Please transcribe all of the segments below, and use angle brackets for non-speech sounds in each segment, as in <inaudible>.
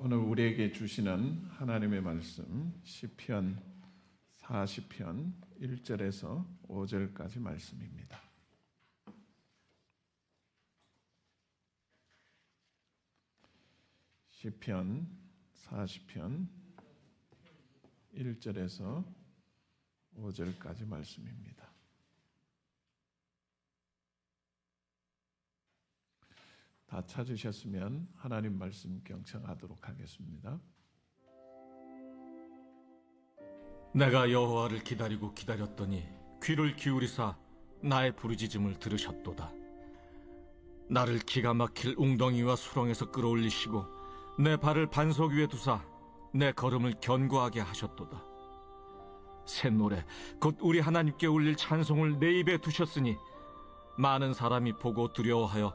오늘 우리에게 주시는 하나님의 말씀 시편 40편 1절에서 5절까지 말씀입니다. 시편 40편 1절에서 5절까지 말씀입니다. 다 찾으셨으면 하나님 말씀 경청하도록 하겠습니다. 내가 여호와를 기다리고 기다렸더니 귀를 기울이사 나의 부르짖음을 들으셨도다. 나를 기가 막힐 웅덩이와 수렁에서 끌어올리시고 내 발을 반석 위에 두사 내 걸음을 견고하게 하셨도다. 새 노래 곧 우리 하나님께 올릴 찬송을 내 입에 두셨으니 많은 사람이 보고 두려워하여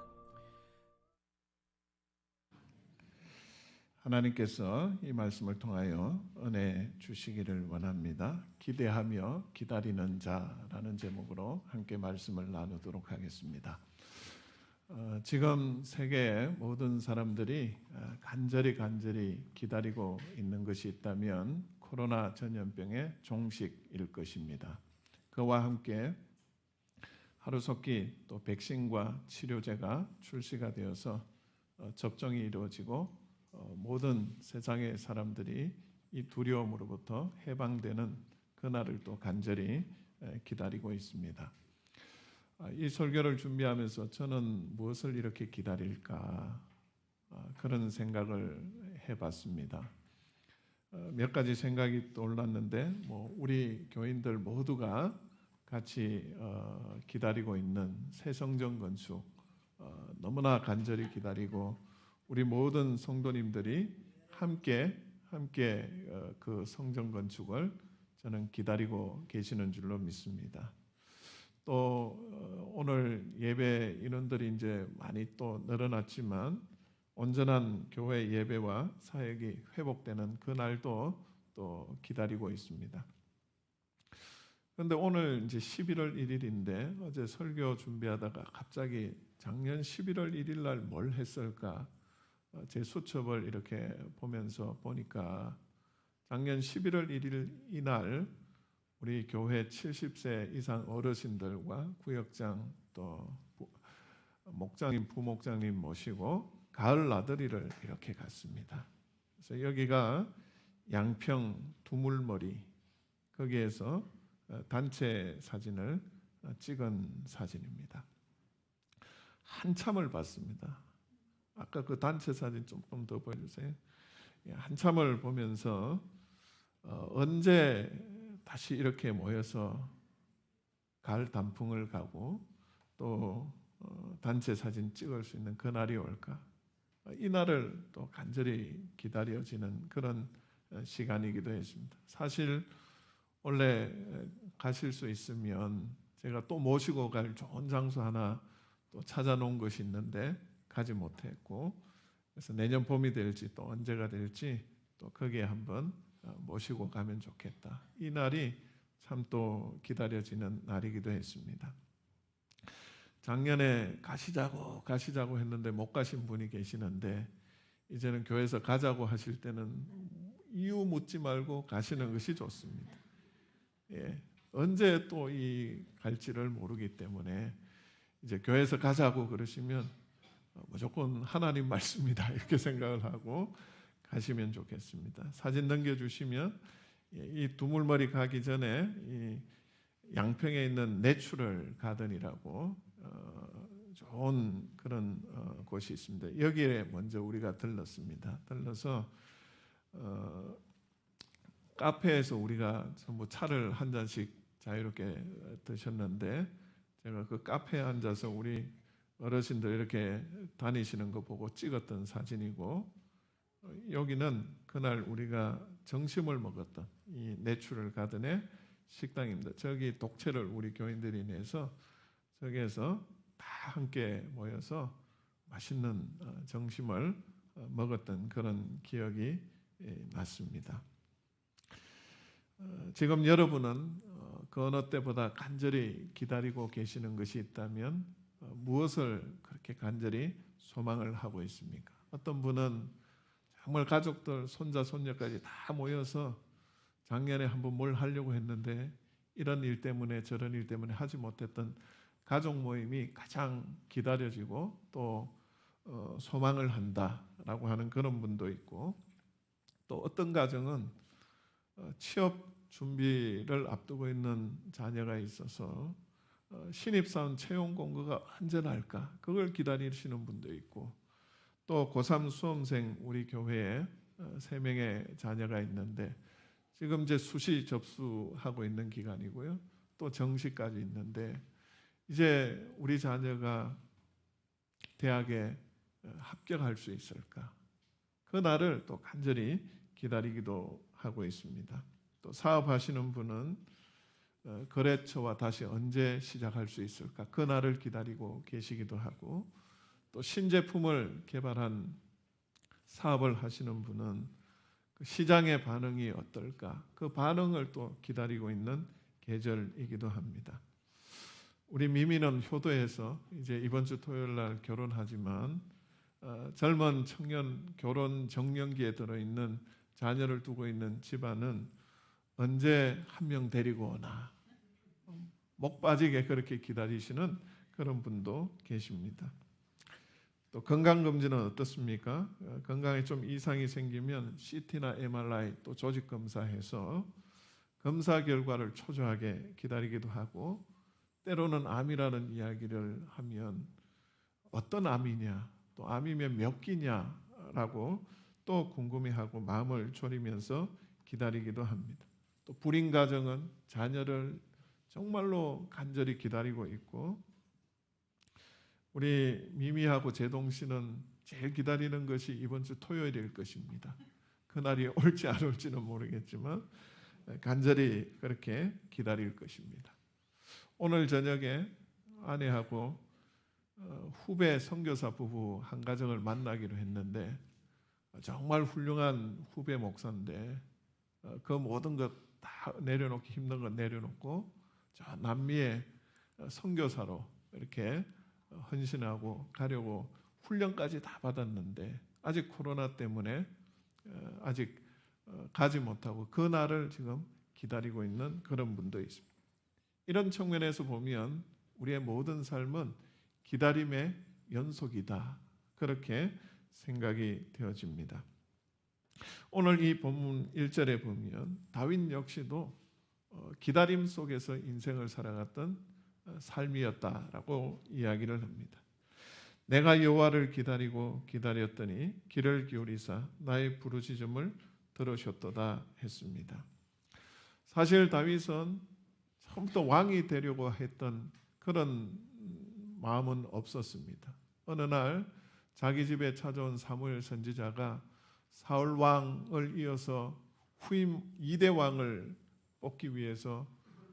하나님께서 이 말씀을 통하여 은혜 주시기를 원합니다. 기대하며 기다리는 자라는 제목으로 함께 말씀을 나누도록 하겠습니다. 어, 지금 세계 모든 사람들이 어, 간절히 간절히 기다리고 있는 것이 있다면 코로나 전염병의 종식일 것입니다. 그와 함께 하루속히 또 백신과 치료제가 출시가 되어서 어, 접종이 이루어지고 어, 모든 세상의 사람들이 이 두려움으로부터 해방되는 그날을 또 간절히 기다리고 있습니다. 아, 이 설교를 준비하면서 저는 무엇을 이렇게 기다릴까 아, 그런 생각을 해봤습니다. 어, 몇 가지 생각이 떠올랐는데, 뭐 우리 교인들 모두가 같이 어, 기다리고 있는 새 성전 건축 너무나 간절히 기다리고 우리 모든 성도님들이 함께 함께 어, 그 성전 건축을 저는 기다리고 계시는 줄로 믿습니다. 또 어, 오늘 예배 인원들이 이제 많이 또 늘어났지만 온전한 교회 예배와 사역이 회복되는 그날도 또 기다리고 있습니다. 그런데 오늘 이제 11월 1일인데 어제 설교 준비하다가 갑자기 작년 11월 1일 날 뭘 했을까 어, 제 수첩을 이렇게 보면서 보니까 작년 11월 1일 이날 우리 교회 70세 이상 어르신들과 구역장 또 목장님, 부목장님 모시고 가을 나들이를 이렇게 갔습니다. 그래서 여기가 양평 두물머리 거기에서 어, 단체 사진을 어, 찍은 사진입니다. 한참을 봤습니다. 아까 그 단체 사진 조금 더 보여주세요. 예, 한참을 보면서 어, 언제 다시 이렇게 모여서 가을 단풍을 가고 또 어, 단체 사진 찍을 수 있는 그 날이 올까? 이 날을 또 간절히 기다려지는 그런 어, 시간이기도 했습니다. 사실 원래 가실 수 있으면 제가 또 모시고 갈 좋은 장소 하나 또 찾아놓은 것이 있는데 가지 못했고 그래서 내년 봄이 될지 또 언제가 될지 또 거기에 한번 어, 모시고 가면 좋겠다. 이 날이 참 또 기다려지는 날이기도 했습니다. 작년에 가시자고 가시자고 했는데 못 가신 분이 계시는데 이제는 교회에서 가자고 하실 때는 이유 묻지 말고 가시는 것이 좋습니다. 예. 언제 또 이 갈지를 모르기 때문에 이제 교회에서 가자고 그러시면 어, 무조건 하나님 말씀이다 <laughs> 이렇게 생각을 하고 가시면 좋겠습니다. 사진 넘겨주시면 예, 이 두물머리 가기 전에 이 양평에 있는 내추럴 가든이라고 어, 좋은 그런 어, 곳이 있습니다. 여기에 먼저 우리가 들렀습니다. 들러서 어, 카페에서 우리가 전부 차를 한 잔씩 자유롭게 드셨는데 제가 그 카페에 앉아서 우리 어르신들 이렇게 다니시는 거 보고 찍었던 사진이고 여기는 그날 우리가 점심을 먹었던 이 내추럴 가든의 식당입니다. 저기 독채를 우리 교인들이 내서 저기에서 다 함께 모여서 맛있는 어, 점심을 어, 먹었던 그런 기억이 예, 났습니다. 어, 지금 여러분은 어, 그 어느 때보다 간절히 기다리고 계시는 것이 있다면 어, 무엇을 그렇게 간절히 소망을 하고 있습니까? 어떤 분은 정말 가족들 손자 손녀까지 다 모여서 작년에 한번 뭘 하려고 했는데 이런 일 때문에 저런 일 때문에 하지 못했던 가족 모임이 가장 기다려지고 또 어, 소망을 한다라고 하는 그런 분도 있고 또 어떤 가정은 어, 취업 준비를 앞두고 있는 자녀가 있어서 어, 신입사원 채용 공고가 언제 날까 그걸 기다리시는 분도 있고 또 고3 수험생 우리 교회에 어, 세 명의 자녀가 있는데 지금 이제 수시 접수하고 있는 기간이고요. 또 정시까지 있는데 이제 우리 자녀가 대학에 어, 합격할 수 있을까? 그 날을 또 간절히 기다리기도 하고 있습니다. 또 사업하시는 분은 어, 거래처와 다시 언제 시작할 수 있을까? 그 날을 기다리고 계시기도 하고 또 신제품을 개발한 사업을 하시는 분은 그 시장의 반응이 어떨까? 그 반응을 또 기다리고 있는 계절이기도 합니다. 우리 미미는 효도에서 이제 이번 주 토요일 날 결혼하지만 어, 젊은 청년 결혼 정년기에 들어 있는 자녀를 두고 있는 집안은 언제 한 명 데리고 오나 목 빠지게 그렇게 기다리시는 그런 분도 계십니다. 또 건강 검진은 어떻습니까? 어, 건강에 좀 이상이 생기면 CT나 MRI 또 조직 검사해서 검사 결과를 초조하게 기다리기도 하고 때로는 암이라는 이야기를 하면 어떤 암이냐 또 암이면 몇 기냐라고 또 궁금해하고 마음을 졸이면서 기다리기도 합니다. 또 불임 가정은 자녀를 정말로 간절히 기다리고 있고 우리 미미하고 제동 씨는 제일 기다리는 것이 이번 주 토요일일 것입니다. 그날이 올지 안 올지는 모르겠지만 간절히 그렇게 기다릴 것입니다. 오늘 저녁에 아내하고 어, 후배 선교사 부부 한 가정을 만나기로 했는데 정말 훌륭한 후배 목사인데 어, 그 모든 것 다 내려놓기 힘든 건 내려놓고 저 남미의 어, 선교사로 이렇게 헌신하고 가려고 훈련까지 다 받았는데 아직 코로나 때문에 어, 아직 어, 가지 못하고 그 날을 지금 기다리고 있는 그런 분도 있습니다. 이런 측면에서 보면 우리의 모든 삶은 기다림의 연속이다. 그렇게 생각이 되어집니다. 오늘 이 본문 1절에 보면 다윗 역시도 어, 기다림 속에서 인생을 살아갔던 어, 삶이었다라고 이야기를 합니다. 내가 여호와를 기다리고 기다렸더니 귀를 기울이사 나의 부르짖음을 들으셨도다 했습니다. 사실 다윗은 처음부터 왕이 되려고 했던 그런 마음은 없었습니다. 어느 날 자기 집에 찾아온 사무엘 선지자가 사울 왕을 이어서 후임 2대 왕을 뽑기 위해서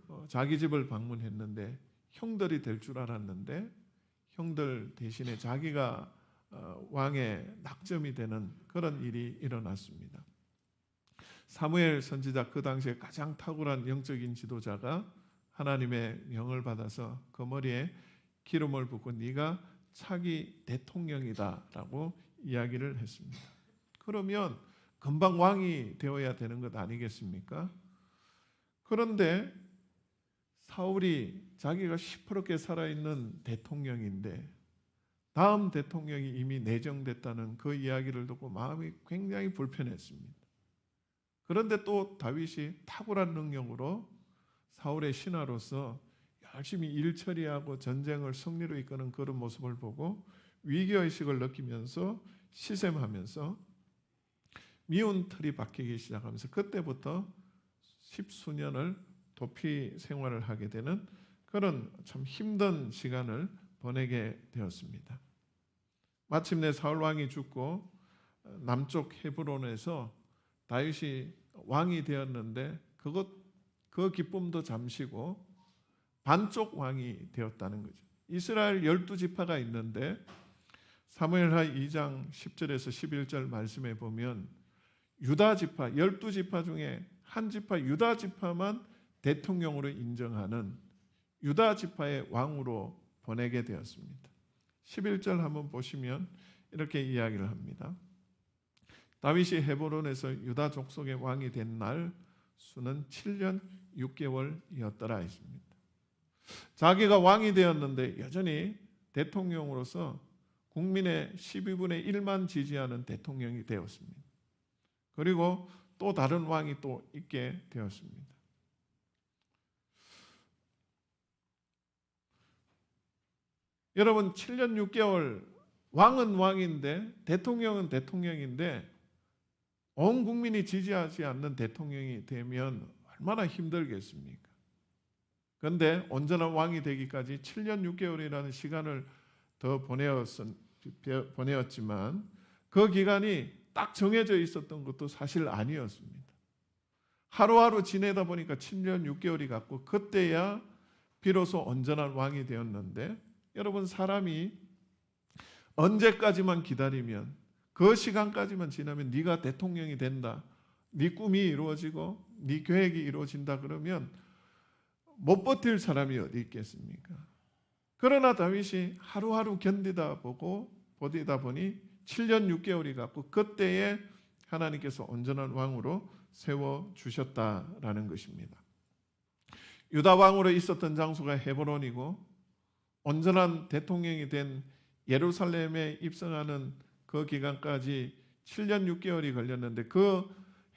어, 자기 집을 방문했는데 형들이 될 줄 알았는데 형들 대신에 자기가 어, 왕의 낙점이 되는 그런 일이 일어났습니다. 사무엘 선지자 그 당시에 가장 탁월한 영적인 지도자가 하나님의 명을 받아서 그 머리에 기름을 붓고 네가 차기 대통령이다라고 이야기를 했습니다. 그러면 금방 왕이 되어야 되는 것 아니겠습니까? 그런데 사울이 자기가 시퍼렇게 살아있는 대통령인데 다음 대통령이 이미 내정됐다는 그 이야기를 듣고 마음이 굉장히 불편했습니다. 그런데 또 다윗이 탁월한 능력으로 사울의 신하로서 열심히 일 처리하고 전쟁을 승리로 이끄는 그런 모습을 보고 위기의식을 느끼면서 시샘하면서 미운 틀이 박히기 시작하면서 그때부터 십수년을 도피 생활을 하게 되는 그런 참 힘든 시간을 보내게 되었습니다. 마침내 사울 왕이 죽고 남쪽 헤브론에서 다윗이 왕이 되었는데 그것 그 기쁨도 잠시고 반쪽 왕이 되었다는 거죠. 이스라엘 열두 지파가 있는데 사무엘하 2장 10절에서 11절 말씀에 보면 유다 지파 열두 지파 중에 한 지파 유다 지파만 대통령으로 인정하는 유다 지파의 왕으로 보내게 되었습니다. 11절 한번 보시면 이렇게 이야기를 합니다. 다윗이 헤브론에서 유다 족속의 왕이 된 날 수는 7년 6개월이었더라 했습니다. 자기가 왕이 되었는데 여전히 대통령으로서 국민의 12분의 1만 지지하는 대통령이 되었습니다. 그리고 또 다른 왕이 또 있게 되었습니다. 여러분 7년 6개월 왕은 왕인데 대통령은 대통령인데 온 국민이 지지하지 않는 대통령이 되면 얼마나 힘들겠습니까? 그런데 온전한 왕이 되기까지 7년 6개월이라는 시간을 더 보내었은, 보내었지만 그 기간이 딱 정해져 있었던 것도 사실 아니었습니다. 하루하루 지내다 보니까 7년 6개월이 갔고 그때야 비로소 온전한 왕이 되었는데 여러분 사람이 언제까지만 기다리면 그 시간까지만 지나면 네가 대통령이 된다. 네 꿈이 이루어지고 네 계획이 이루어진다 그러면 못 버틸 사람이 어디 있겠습니까? 그러나 다윗이 하루하루 견디다 보고 보디다 보니 7년 6개월이 갔고 그때에 하나님께서 온전한 왕으로 세워 주셨다라는 것입니다. 유다 왕으로 있었던 장소가 헤브론이고 온전한 대통령이 된 예루살렘에 입성하는 그 기간까지 7년 6개월이 걸렸는데 그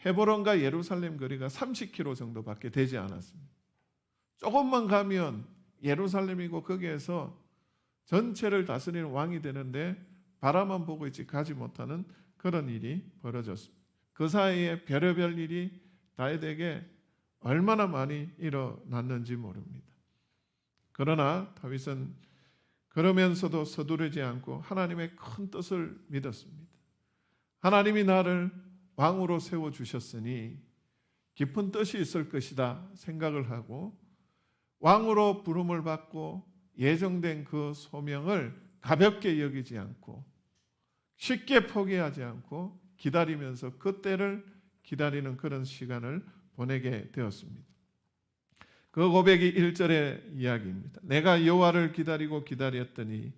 헤브론과 예루살렘 거리가 30km 정도밖에 되지 않았습니다. 조금만 가면 예루살렘이고 거기에서 전체를 다스리는 왕이 되는데 바라만 보고 있지 가지 못하는 그런 일이 벌어졌습니다. 그 사이에 별의별 일이 다윗에게 얼마나 많이 일어났는지 모릅니다. 그러나 다윗은 그러면서도 서두르지 않고 하나님의 큰 뜻을 믿었습니다. 하나님이 나를 왕으로 세워 주셨으니 깊은 뜻이 있을 것이다 생각을 하고 왕으로 부름을 받고 예정된 그 소명을 가볍게 여기지 않고 쉽게 포기하지 않고 기다리면서 그때를 기다리는 그런 시간을 보내게 되었습니다. 그 고백이 1절의 이야기입니다. 내가 여호와를 기다리고 기다렸더니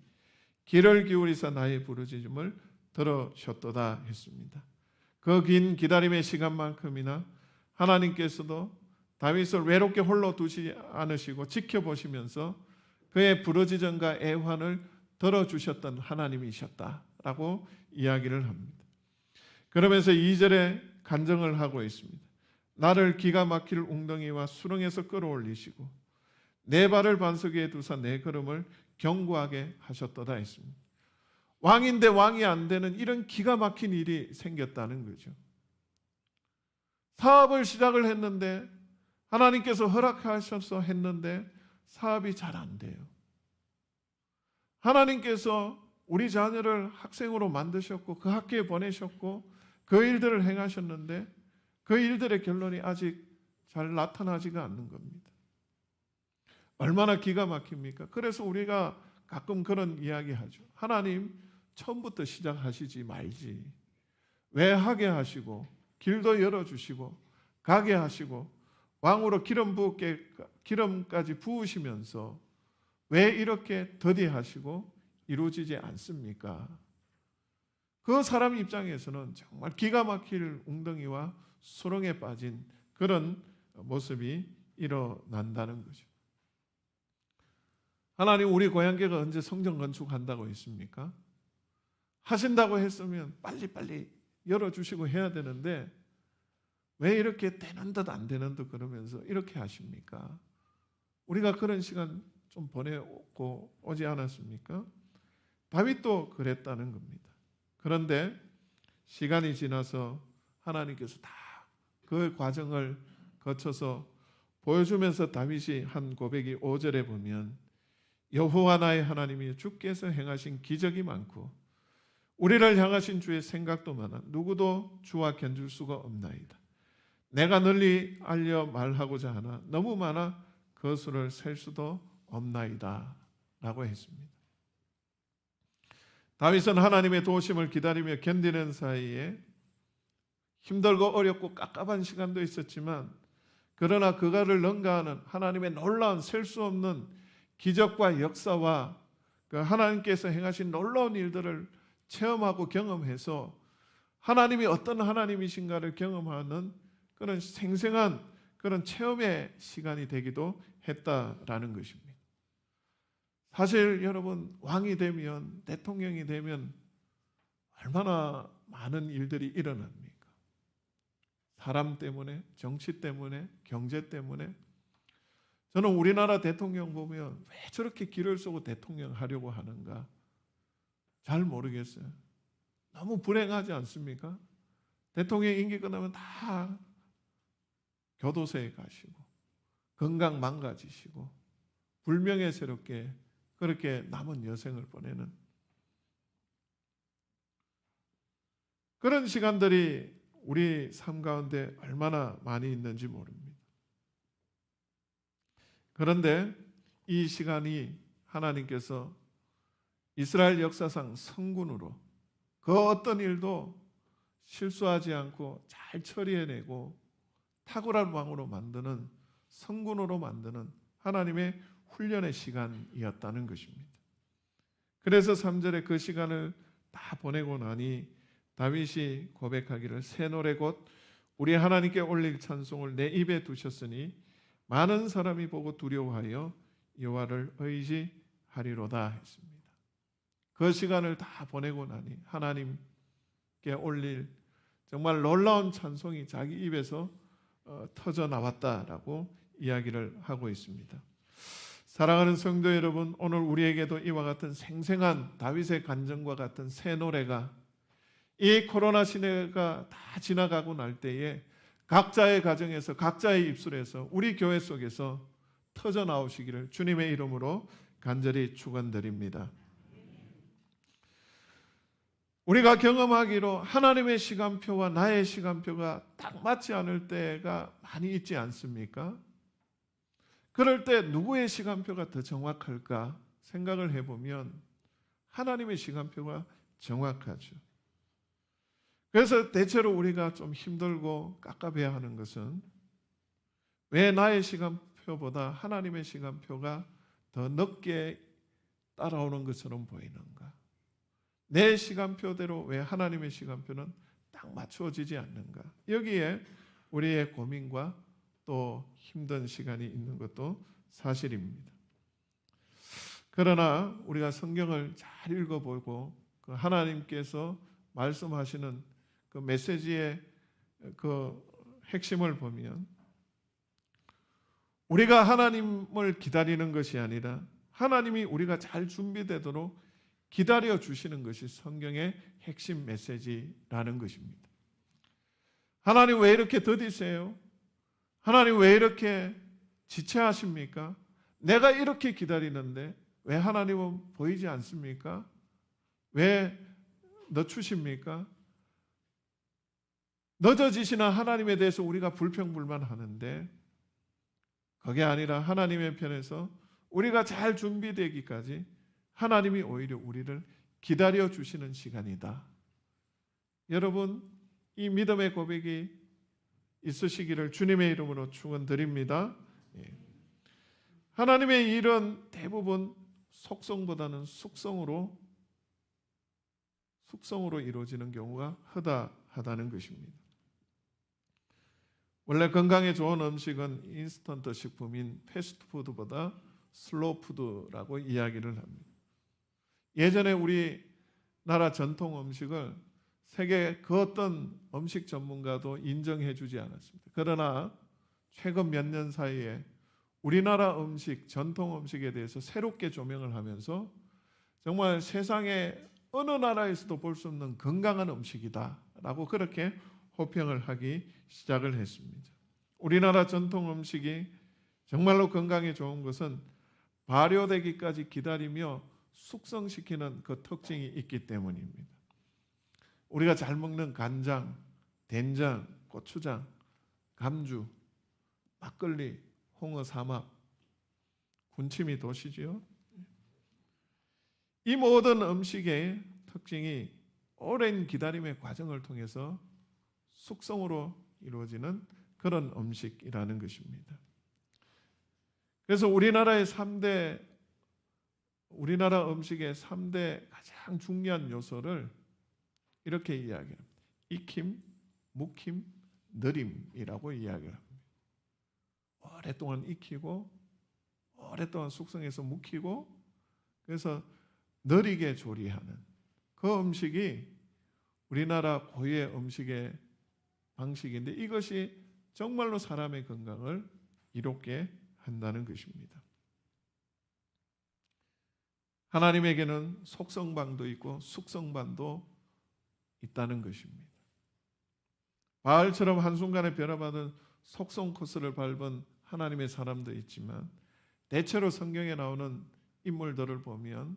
귀를 기울이사 나의 부르짖음을 들으셨도다 했습니다. 그 긴 기다림의 시간만큼이나 하나님께서도 다윗을 외롭게 홀로 두지 않으시고 지켜보시면서 그의 부르짖음과 애환을 들어주셨던 하나님이셨다 라고 이야기를 합니다. 그러면서 2절에 간정을 하고 있습니다. 나를 기가 막힐 웅덩이와 수렁에서 끌어올리시고 내 발을 반석 위에 두사 내 걸음을 견고하게 하셨도다 했습니다. 왕인데 왕이 안 되는 이런 기가 막힌 일이 생겼다는 거죠. 사업을 시작을 했는데 하나님께서 허락하셔서 했는데 사업이 잘 안 돼요. 하나님께서 우리 자녀를 학생으로 만드셨고 그 학교에 보내셨고 그 일들을 행하셨는데 그 일들의 결론이 아직 잘 나타나지가 않는 겁니다. 얼마나 기가 막힙니까? 그래서 우리가 가끔 그런 이야기 하죠. 하나님 처음부터 시작하시지 말지. 왜 하게 하시고 길도 열어 주시고 가게 하시고 왕으로 기름 부게 기름까지 부으시면서 왜 이렇게 더디하시고 이루어지지 않습니까? 그 사람 입장에서는 정말 기가 막힐 웅덩이와 수렁에 빠진 그런 모습이 일어난다는 거죠. 하나님 우리 고향교가 언제 성전 건축한다고 했습니까? 하신다고 했으면 빨리빨리 열어주시고 해야 되는데 왜 이렇게 되는 듯 안 되는 듯 그러면서 이렇게 하십니까? 우리가 그런 시간 좀 보내고 오지 않았습니까? 다윗도 그랬다는 겁니다. 그런데 시간이 지나서 하나님께서 다 그 과정을 거쳐서 보여주면서 다윗이 한 고백이 5절에 보면 여호와 나의 하나님이 주께서 행하신 기적이 많고 우리를 향하신 주의 생각도 많아 누구도 주와 견줄 수가 없나이다. 내가 널리 알려 말하고자 하나 너무 많아 그 수를 셀 수도 없나이다 라고 했습니다. 다윗은 하나님의 도우심을 기다리며 견디는 사이에 힘들고 어렵고 깝깝한 시간도 있었지만 그러나 그가를 능가하는 하나님의 놀라운 셀 수 없는 기적과 역사와 그 하나님께서 행하신 놀라운 일들을 체험하고 경험해서 하나님이 어떤 하나님이신가를 경험하는 그런 생생한 그런 체험의 시간이 되기도 했다라는 것입니다. 사실 여러분 왕이 되면 대통령이 되면 얼마나 많은 일들이 일어납니까? 사람 때문에, 정치 때문에, 경제 때문에. 저는 우리나라 대통령 보면 왜 저렇게 길을 쏘고 대통령 하려고 하는가? 잘 모르겠어요. 너무 불행하지 않습니까? 대통령 임기 끝나면 다 교도소에 가시고 건강 망가지시고 불명예스럽게 그렇게 남은 여생을 보내는 그런 시간들이 우리 삶 가운데 얼마나 많이 있는지 모릅니다. 그런데 이 시간이 하나님께서 이스라엘 역사상 성군으로 그 어떤 일도 실수하지 않고 잘 처리해내고 탁월한 왕으로 만드는 성군으로 만드는 하나님의 훈련의 시간이었다는 것입니다. 그래서 3절에 그 시간을 다 보내고 나니 다윗이 고백하기를 새 노래 곧 우리 하나님께 올릴 찬송을 내 입에 두셨으니 많은 사람이 보고 두려워하여 여호와를 의지하리로다 했습니다. 그 시간을 다 보내고 나니 하나님께 올릴 정말 놀라운 찬송이 자기 입에서 어, 터져 나왔다라고 이야기를 하고 있습니다. 사랑하는 성도 여러분, 오늘 우리에게도 이와 같은 생생한 다윗의 간증과 같은 새 노래가 이 코로나 시대가 다 지나가고 날 때에 각자의 가정에서 각자의 입술에서 우리 교회 속에서 터져 나오시기를 주님의 이름으로 간절히 축원드립니다. 우리가 경험하기로 하나님의 시간표와 나의 시간표가 딱 맞지 않을 때가 많이 있지 않습니까? 그럴 때 누구의 시간표가 더 정확할까 생각을 해보면 하나님의 시간표가 정확하죠. 그래서 대체로 우리가 좀 힘들고 깝깝해야 하는 것은 왜 나의 시간표보다 하나님의 시간표가 더 늦게 따라오는 것처럼 보이는가? 내 시간표대로 왜 하나님의 시간표는 딱 맞춰지지 않는가? 여기에 우리의 고민과 또 힘든 시간이 있는 것도 사실입니다. 그러나 우리가 성경을 잘 읽어보고 그 하나님께서 말씀하시는 그 메시지의 그 핵심을 보면 우리가 하나님을 기다리는 것이 아니라 하나님이 우리가 잘 준비되도록 기다려 주시는 것이 성경의 핵심 메시지라는 것입니다. 하나님 왜 이렇게 더디세요? 하나님 왜 이렇게 지체하십니까? 내가 이렇게 기다리는데 왜 하나님은 보이지 않습니까? 왜 늦추십니까? 늦어지시는 하나님에 대해서 우리가 불평불만하는데 그게 아니라 하나님의 편에서 우리가 잘 준비되기까지 하나님이 오히려 우리를 기다려 주시는 시간이다. 여러분, 이 믿음의 고백이 있으시기를 주님의 이름으로 축원드립니다. 예. 하나님의 일은 대부분 속성보다는 숙성으로 숙성으로 이루어지는 경우가 허다하다는 것입니다. 원래 건강에 좋은 음식은 인스턴트 식품인 패스트푸드보다 슬로푸드라고 이야기를 합니다. 예전에 우리 나라 전통 음식을 세계 그 어떤 음식 전문가도 인정해 주지 않았습니다. 그러나 최근 몇 년 사이에 우리나라 음식, 전통 음식에 대해서 새롭게 조명을 하면서 정말 세상에 어느 나라에서도 볼 수 없는 건강한 음식이다라고 그렇게 호평을 하기 시작을 했습니다. 우리나라 전통 음식이 정말로 건강에 좋은 것은 발효되기까지 기다리며 숙성시키는 그 특징이 있기 때문입니다. 우리가 잘 먹는 간장, 된장, 고추장, 감주, 막걸리, 홍어 사막, 군침이 도시지요. 이 모든 음식의 특징이 오랜 기다림의 과정을 통해서 숙성으로 이루어지는 그런 음식이라는 것입니다. 그래서 우리나라의 3대 우리나라 음식의 3대 가장 중요한 요소를 이렇게 이야기합니다. 익힘, 묵힘, 느림이라고 이야기를 합니다. 오랫동안 익히고 오랫동안 숙성해서 묵히고 그래서 느리게 조리하는 그 음식이 우리나라 고유의 음식의 방식인데 이것이 정말로 사람의 건강을 이롭게 한다는 것입니다. 하나님에게는 속성방도 있고 숙성반도 있다는 것입니다. 바알처럼 한순간에 변화받은 속성 코스를 밟은 하나님의 사람도 있지만 대체로 성경에 나오는 인물들을 보면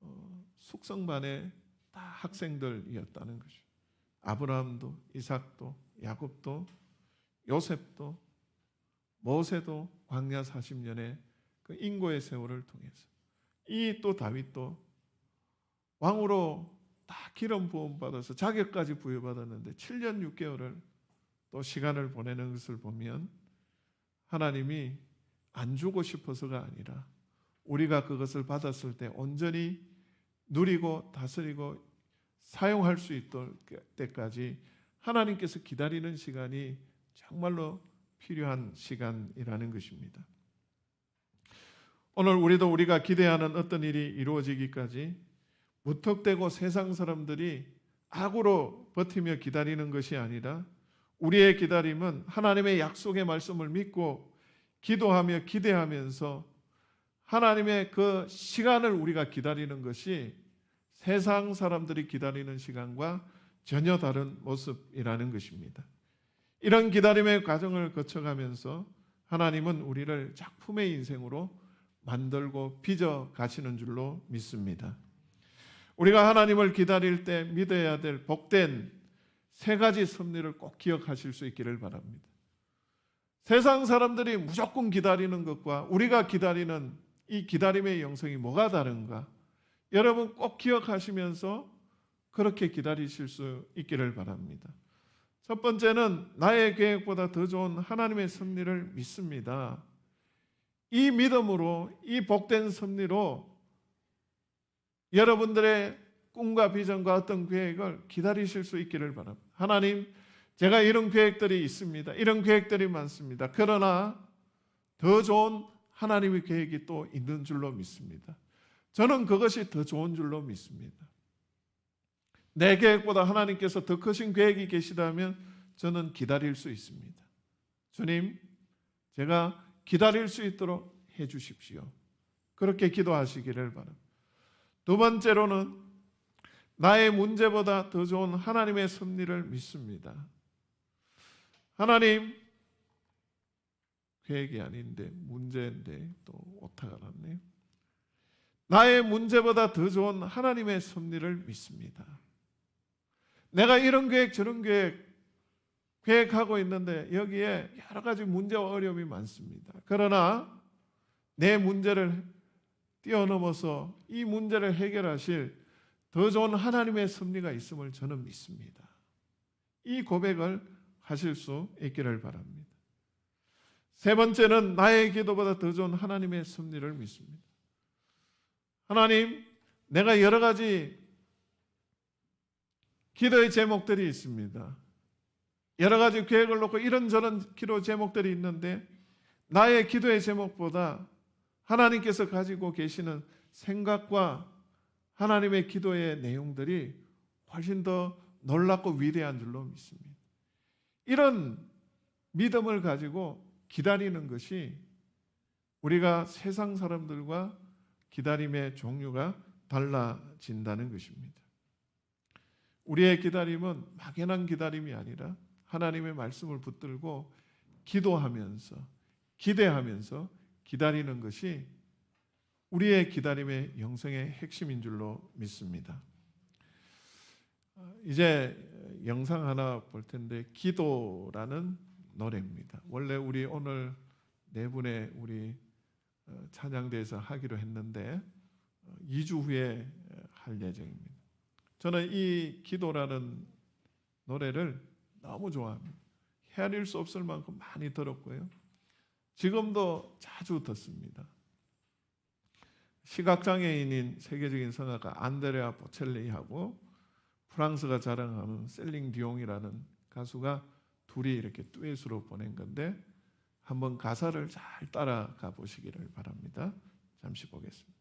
어, 숙성반의 다 학생들이었다는 것이죠. 아브라함도 이삭도 야곱도 요셉도 모세도 광야 40년의 그 인고의 세월을 통해서 이 또 다윗도 왕으로 다 기름 부음 받아서 자격까지 부여받았는데 7년 6개월을 또 시간을 보내는 것을 보면 하나님이 안 주고 싶어서가 아니라 우리가 그것을 받았을 때 온전히 누리고 다스리고 사용할 수 있을 때까지 하나님께서 기다리는 시간이 정말로 필요한 시간이라는 것입니다. 오늘 우리도 우리가 기대하는 어떤 일이 이루어지기까지 무턱대고 세상 사람들이 악으로 버티며 기다리는 것이 아니라 우리의 기다림은 하나님의 약속의 말씀을 믿고 기도하며 기대하면서 하나님의 그 시간을 우리가 기다리는 것이 세상 사람들이 기다리는 시간과 전혀 다른 모습이라는 것입니다. 이런 기다림의 과정을 거쳐가면서 하나님은 우리를 작품의 인생으로 만들고 빚어 가시는 줄로 믿습니다. 우리가 하나님을 기다릴 때 믿어야 될 복된 세 가지 섭리를 꼭 기억하실 수 있기를 바랍니다. 세상 사람들이 무조건 기다리는 것과 우리가 기다리는 이 기다림의 영성이 뭐가 다른가? 여러분 꼭 기억하시면서 그렇게 기다리실 수 있기를 바랍니다. 첫 번째는 나의 계획보다 더 좋은 하나님의 섭리를 믿습니다. 이 믿음으로 이 복된 섭리로 여러분들의 꿈과 비전과 어떤 계획을 기다리실 수 있기를 바랍니다. 하나님, 제가 이런 계획들이 있습니다. 이런 계획들이 많습니다. 그러나 더 좋은 하나님의 계획이 또 있는 줄로 믿습니다. 저는 그것이 더 좋은 줄로 믿습니다. 내 계획보다 하나님께서 더 크신 계획이 계시다면 저는 기다릴 수 있습니다. 주님, 제가 기다릴 수 있도록 해 주십시오. 그렇게 기도하시기를 바랍니다. 두 번째로는 나의 문제보다 더 좋은 하나님의 섭리를 믿습니다. 하나님, 계획이 아닌데 문제인데 또 오타가 났네요. 나의 문제보다 더 좋은 하나님의 섭리를 믿습니다. 내가 이런 계획 저런 계획 계획하고 있는데 여기에 여러 가지 문제와 어려움이 많습니다. 그러나 내 문제를 뛰어넘어서 이 문제를 해결하실 더 좋은 하나님의 섭리가 있음을 저는 믿습니다. 이 고백을 하실 수 있기를 바랍니다. 세 번째는 나의 기도보다 더 좋은 하나님의 섭리를 믿습니다. 하나님, 내가 여러 가지 기도의 제목들이 있습니다. 여러 가지 계획을 놓고 이런저런 기도 제목들이 있는데 나의 기도의 제목보다 하나님께서 가지고 계시는 생각과 하나님의 기도의 내용들이 훨씬 더 놀랍고 위대한 줄로 믿습니다. 이런 믿음을 가지고 기다리는 것이 우리가 세상 사람들과 기다림의 종류가 달라진다는 것입니다. 우리의 기다림은 막연한 기다림이 아니라 하나님의 말씀을 붙들고 기도하면서 기대하면서 기다리는 것이 우리의 기다림의 영성의 핵심인 줄로 믿습니다. 이제 영상 하나 볼 텐데 기도라는 노래입니다. 원래 우리 오늘 네 분의 우리 어, 찬양대에서 하기로 했는데 2주 후에 어, 할 예정입니다. 저는 이 기도라는 노래를 너무 좋아합니다. 헤아릴 수 없을 만큼 많이 들었고요. 지금도 자주 듣습니다. 시각장애인인 세계적인 성악가 안드레아 보첼리하고 프랑스가 자랑하는 셀링 디옹이라는 가수가 둘이 이렇게 듀엣으로 보낸 건데 한번 가사를 잘 따라가 보시기를 바랍니다. 잠시 보겠습니다.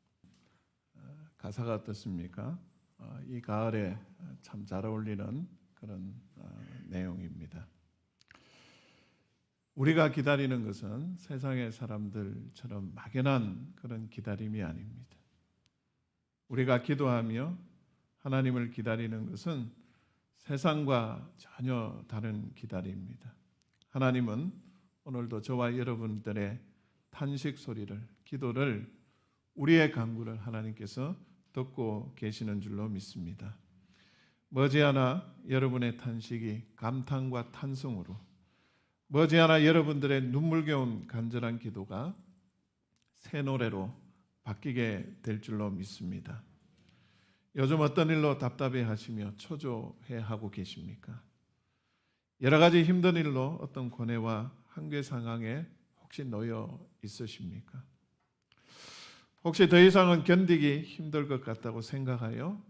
어, 가사가 어떻습니까? 어, 이 가을에 참 잘 어울리는 그런 어, 내용입니다. 우리가 기다리는 것은 세상의 사람들처럼 막연한 그런 기다림이 아닙니다. 우리가 기도하며 하나님을 기다리는 것은 세상과 전혀 다른 기다림입니다. 하나님은 오늘도 저와 여러분들의 탄식 소리를, 기도를, 우리의 간구를 하나님께서 듣고 계시는 줄로 믿습니다. 머지않아 여러분의 탄식이 감탄과 탄성으로 머지않아 여러분들의 눈물겨운 간절한 기도가 새 노래로 바뀌게 될 줄로 믿습니다. 요즘 어떤 일로 답답해 하시며 초조해 하고 계십니까? 여러 가지 힘든 일로 어떤 고뇌와 한계 상황에 혹시 놓여 있으십니까? 혹시 더 이상은 견디기 힘들 것 같다고 생각하여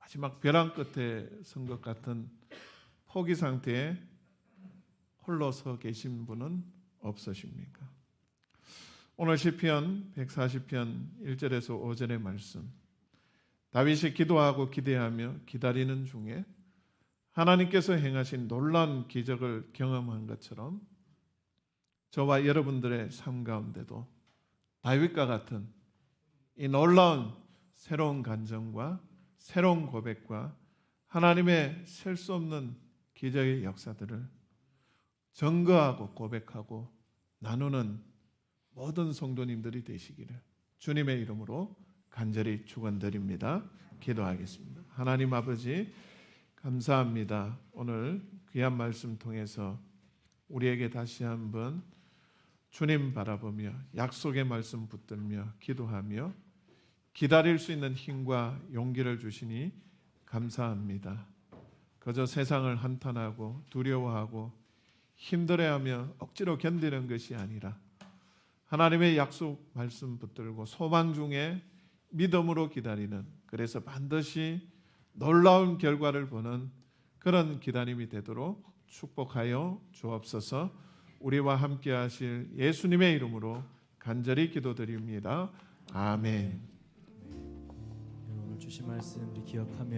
마지막 벼랑 끝에 선 것 같은 포기 상태에 홀로 서 계신 분은 없으십니까? 오늘 시편 140편 1절에서 5절의 말씀 다윗이 기도하고 기대하며 기다리는 중에 하나님께서 행하신 놀라운 기적을 경험한 것처럼 저와 여러분들의 삶 가운데도 다윗과 같은 이 놀라운 새로운 간정과 새로운 고백과 하나님의 셀 수 없는 기적의 역사들을 증거하고 고백하고 나누는 모든 성도님들이 되시기를 주님의 이름으로 간절히 축원드립니다. 기도하겠습니다. 하나님 아버지 감사합니다. 오늘 귀한 말씀 통해서 우리에게 다시 한번 주님 바라보며 약속의 말씀 붙들며 기도하며 기다릴 수 있는 힘과 용기를 주시니 감사합니다. 그저 세상을 한탄하고 두려워하고 힘들어하며 억지로 견디는 것이 아니라 하나님의 약속 말씀 붙들고 소망 중에 믿음으로 기다리는 그래서 반드시 놀라운 결과를 보는 그런 기다림이 되도록 축복하여 주옵소서. 우리와 함께 하실 예수님의 이름으로 간절히 기도드립니다. 아멘. 오늘 주신 말씀 우리 기억하며